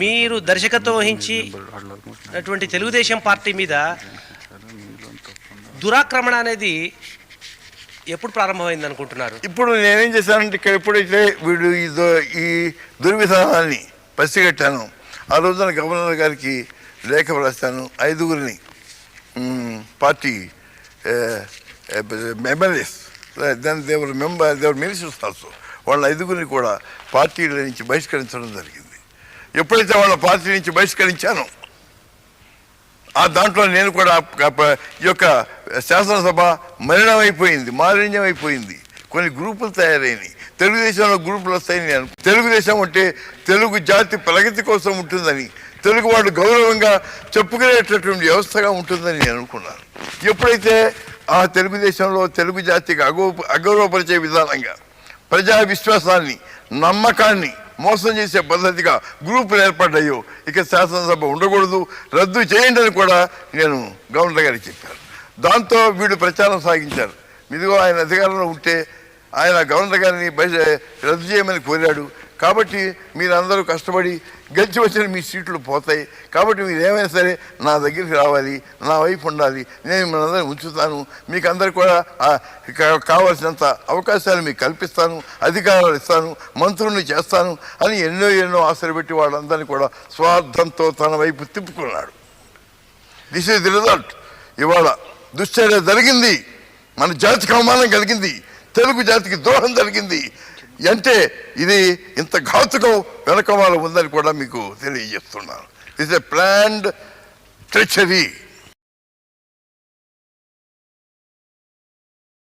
మీరు దర్శకత్వం వహించి అటువంటి తెలుగుదేశం పార్టీ మీద దురాక్రమణ అనేది ఎప్పుడు ప్రారంభమైంది అనుకుంటున్నారు? ఇప్పుడు నేనేం చేశానంటే ఇక్కడ ఎప్పుడైతే వీడు ఈ ఈ దుర్విధానాన్ని పసిగట్టాను ఆ రోజున గవర్నర్ గారికి లేఖ రాశాను ఐదుగురిని పార్టీ ఎమ్మెల్యేస్ దాని దేవర్ మెంబర్ దేవర్ మినిస్టర్స్ ఆల్సో వాళ్ళ ఐదుగురిని కూడా పార్టీల నుంచి బహిష్కరించడం జరిగింది. ఎప్పుడైతే వాళ్ళ పార్టీ నుంచి బహిష్కరించానో ఆ దాంట్లో నేను కూడా ఈ యొక్క శాసనసభ మలినమైపోయింది మాలిన్యమైపోయింది. అయిపోయింది కొన్ని గ్రూపులు తయారైనవి తెలుగుదేశంలో గ్రూపులు వస్తాయని నేను తెలుగుదేశం అంటే తెలుగు జాతి ప్రగతి కోసం ఉంటుందని తెలుగు వాళ్ళు గౌరవంగా చెప్పుకునేటటువంటి వ్యవస్థగా ఉంటుందని నేను అనుకున్నాను. ఎప్పుడైతే ఆ తెలుగుదేశంలో తెలుగు జాతికి అగౌ అగౌరవపరిచే విధానంగా ప్రజా విశ్వాసాన్ని నమ్మకాన్ని మోసం చేసే పద్ధతిగా గ్రూపులు ఏర్పడ్డాయో ఇక శాసనసభ ఉండకూడదు. రద్దు చేయండి అని కూడా నేను గవర్నర్ గారికి చెప్పాను. దాంతో వీడు ప్రచారం సాగించారు. ఇదిగో ఆయన అధికారంలో ఉంటే ఆయన గవర్నర్ గారిని రద్దు చేయమని కోరాడు. కాబట్టి మీరందరూ కష్టపడి గెలిచి వచ్చిన మీ సీట్లు పోతాయి. కాబట్టి మీరు ఏమైనా సరే నా దగ్గరికి రావాలి నా వైపు ఉండాలి. నేను మిమ్మల్ని ఉంచుతాను. మీకు అందరు కూడా కావాల్సినంత అవకాశాలు మీకు కల్పిస్తాను అధికారాలు ఇస్తాను మంత్రుల్ని చేస్తాను అని ఎన్నో ఎన్నో ఆశలు పెట్టి వాళ్ళందరినీ కూడా స్వార్థంతో తన వైపు తిప్పుకున్నాడు. దిస్ ఈజ్ ది రిజల్ట్ ఇవాళ దుశ్చర్య జరిగింది. మన జాతికి అవమానం కలిగింది. తెలుగు జాతికి ద్రోహం జరిగింది. అంటే ఇది ఇంత ఘాతుకం వెనక వాళ్ళు ఉందని కూడా మీకు తెలియజేస్తున్నాను. Is a planned treachery